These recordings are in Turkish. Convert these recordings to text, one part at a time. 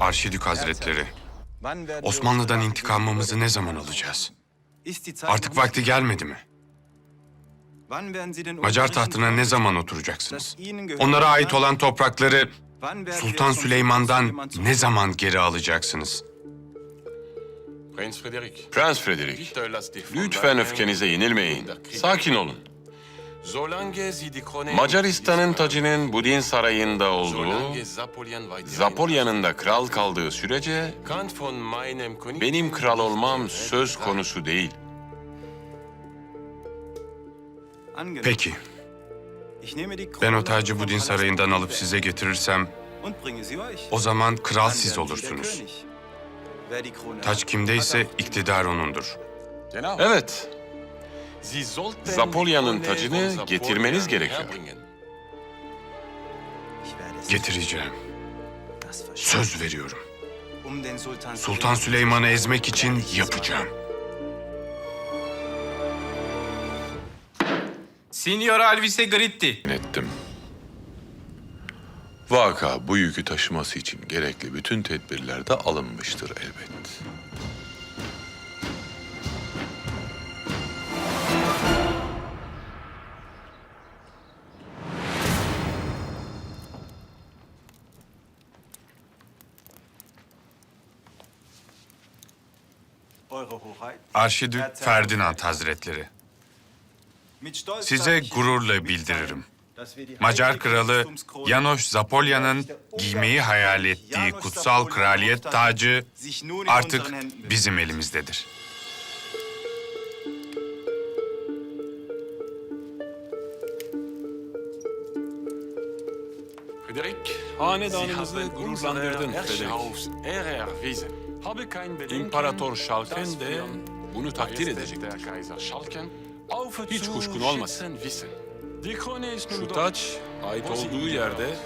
Arşidük Hazretleri, Osmanlı'dan intikamımızı ne zaman alacağız? Artık vakti gelmedi mi? Macar tahtına ne zaman oturacaksınız? Onlara ait olan toprakları Sultan Süleyman'dan ne zaman geri alacaksınız? Prens Frederik. Lütfen öfkenize yenilmeyin. Sakin olun. Macaristan'ın tacının Budin Sarayı'nda olduğu, Zapolya'nın da kral kaldığı sürece benim kral olmam söz konusu değil. Peki, ben o tacı Budin Sarayı'ndan alıp size getirirsem o zaman kral siz olursunuz. Taç kimdeyse iktidar onundur. Evet, Zapolya'nın tacını getirmeniz gerekiyor. Getireceğim. Söz veriyorum. Sultan Sultan Süleyman'ı ezmek için yapacağım. Signor Alvise Gritti. ettim. Vaka bu yükü taşıması için gerekli bütün tedbirler de alınmıştır elbet. Arşidük Ferdinand Hazretleri, size gururla bildiririm. Macar kralı Janosch Zapolya'nın giymeyi hayal ettiği kutsal kraliyet tacı artık bizim elimizdedir. Frederik, Hanedanımızı gururlandırdın unserer İmparator Schalken de bunu takdir edecektir. Hiç kuşkun olmasın. Şu taç ait olduğu yerde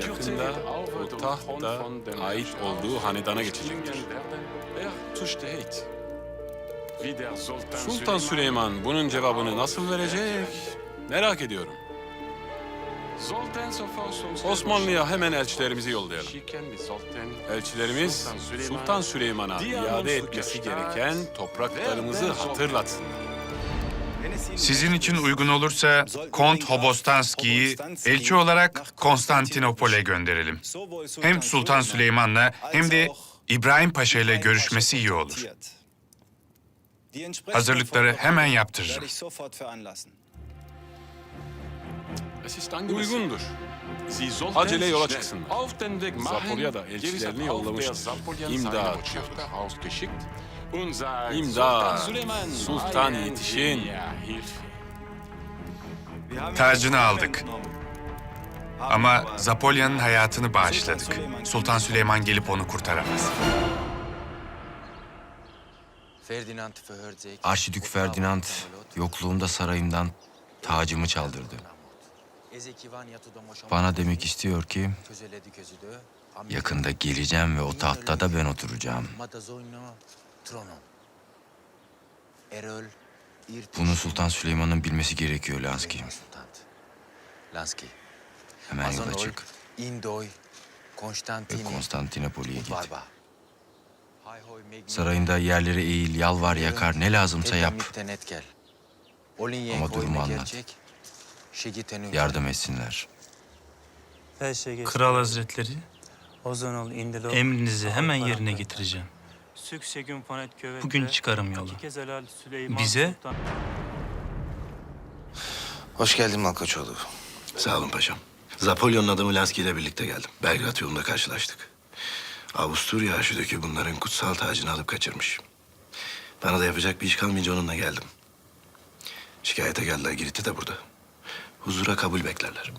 yakında o taht da ait olduğu hanedana geçecektir. er Sultan Süleyman bunun cevabını nasıl verecek? Merak ediyorum. Osmanlı'ya hemen elçilerimizi yollayalım. Elçilerimiz Sultan Süleyman- Sultan Süleyman'a iade etmesi gereken topraklarımızı hatırlatsınlar. Sizin için uygun olursa Kont Hobostanski'yi elçi olarak Konstantinopol'e gönderelim. Hem Sultan Süleyman'la hem de İbrahim Paşa ile görüşmesi iyi olur. Hazırlıkları hemen yaptırırım. Uygundur. Acele yola çıksınlar. Auf den Weg machen. Zapolya da Gewiss elçilerini yollamıştır. İmdat İmdat, Sultan yetişin. Tacını aldık. Ama Zapolya'nın hayatını bağışladık. Sultan Süleyman gelip onu kurtaramaz. Arşidük Ferdinand yokluğumda sarayımdan tacımı çaldırdı. Bana demek istiyor ki yakında geleceğim ve o tahtta da ben oturacağım. Bunu Sultan Süleyman'ın bilmesi gerekiyor Lansky. Hemen yola çık. Ve Konstantinopoli'ye git. Sarayında yerlere eğil, yalvar, yakar, ne lazımsa yap. Ama durumu anlat. Yardım etsinler. Kral Hazretleri, emrinizi hemen yerine getireceğim. Bugün çıkarım yola. Bize Hoş geldin Malkoçoğlu. Sağ olun paşam. Zapolyon'un adamı Lansky ile birlikte geldim. Belgrad yolunda karşılaştık. Avusturya Arşidük'ü bunların kutsal tacını alıp kaçırmış. Bana da yapacak bir iş kalmayınca onunla geldim. Şikayete geldiler. Girit'te de burada. Huzura kabul beklerler.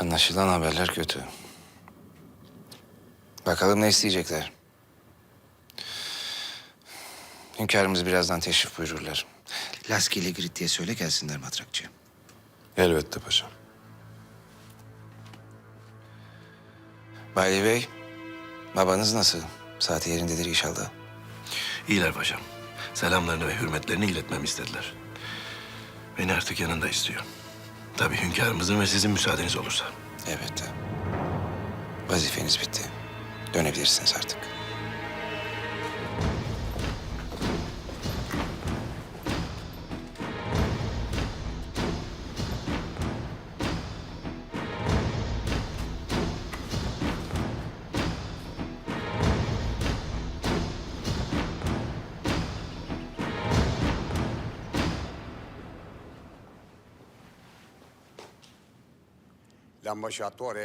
Anlaşılan haberler kötü. Bakalım ne isteyecekler. Hünkârımız birazdan teşrif buyururlar. Laski ile Girit'e söyle gelsinler matrakçı. Elbette paşam. Bali Bey, babanız nasıl? Saati yerindedir inşallah. İyiler paşam. Selamlarını ve hürmetlerini iletmemi istediler. Beni artık yanında istiyor. Tabii hünkârımızın ve sizin müsaadeniz olursa. Evet. Vazifeniz bitti. Dönebilirsiniz artık.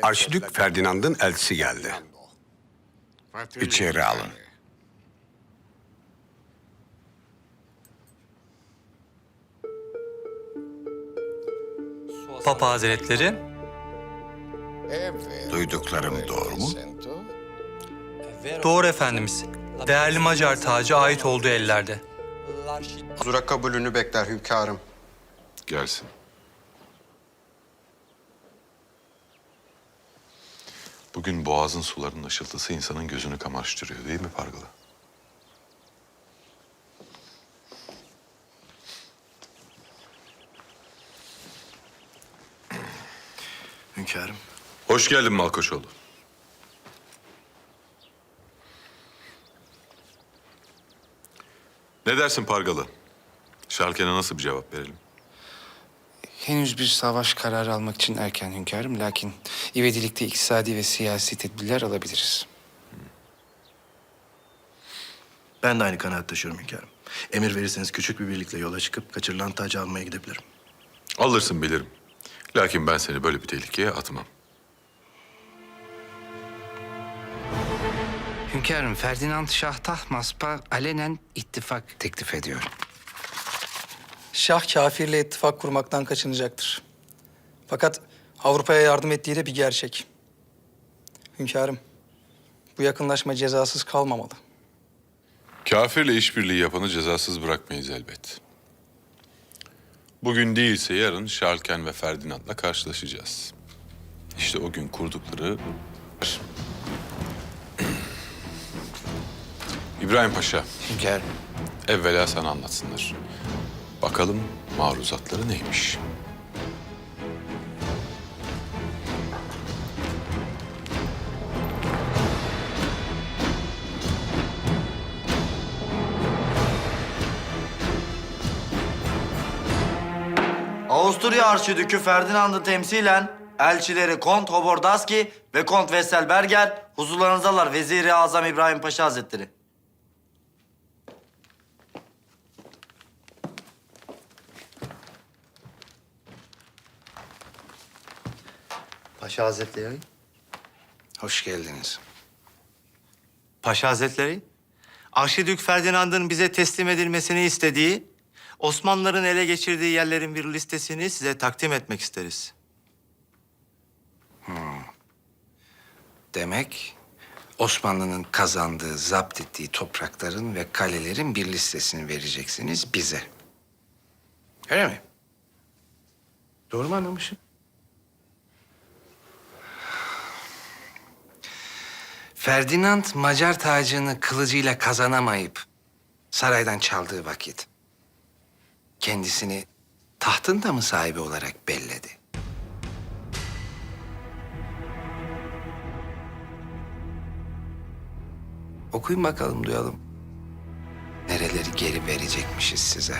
Arşidük Ferdinand'ın elçisi geldi. İçeri alın. Papa Hazretleri, Duyduklarım doğru mu? doğru efendimiz. Değerli Macar tacı ait olduğu ellerde. Huzura kabulünü bekler hünkârım. Gelsin. Bugün boğazın sularının ışıltısı insanın gözünü kamaştırıyor değil mi Pargalı? Hünkârım. Hoş geldin Malkoçoğlu. Ne dersin Pargalı? Şarken'e nasıl bir cevap verelim? Henüz bir savaş kararı almak için erken hünkârım. Lakin ivedilikte iktisadi ve siyasi tedbirler alabiliriz. Ben de aynı kanaat taşıyorum hünkârım. Emir verirseniz küçük bir birlikle yola çıkıp kaçırılan tacı almaya gidebilirim. Alırsın bilirim. Lakin ben seni böyle bir tehlikeye atmam. Hünkârım, Ferdinand Şah Tahmasp'a alenen ittifak teklif ediyor. Şah kafirle ittifak kurmaktan kaçınacaktır. Fakat Avrupa'ya yardım ettiği de bir gerçek. Hünkârım, bu yakınlaşma cezasız kalmamalı. Kafirle işbirliği yapanı cezasız bırakmayız elbet. Bugün değilse yarın Şarken ve Ferdinand'la karşılaşacağız. İşte o gün kurdukları... İbrahim Paşa, Hünkârım, evvela sana anlatsınlar. Bakalım maruzatları neymiş? Avusturya Arşidükü Ferdinand'ı temsilen elçileri Kont Hobordaski ve Kont Weselberger huzurlarınızdalar Veziri Azam İbrahim Paşa Hazretleri. Paşa Hazretleri. hoş geldiniz. Paşa Hazretleri, Arşidük Ferdinand'ın bize teslim edilmesini istediği, Osmanlıların ele geçirdiği yerlerin bir listesini size takdim etmek isteriz. Demek Osmanlı'nın kazandığı, zapt ettiği toprakların ve kalelerin bir listesini vereceksiniz bize. Öyle mi? Doğru mu anlamışım? Ferdinand Macar tacını kılıcıyla kazanamayıp saraydan çaldığı vakit kendisini tahtın da mı sahibi olarak belledi? Okuyun bakalım duyalım. Nereleri geri verecekmişiz size.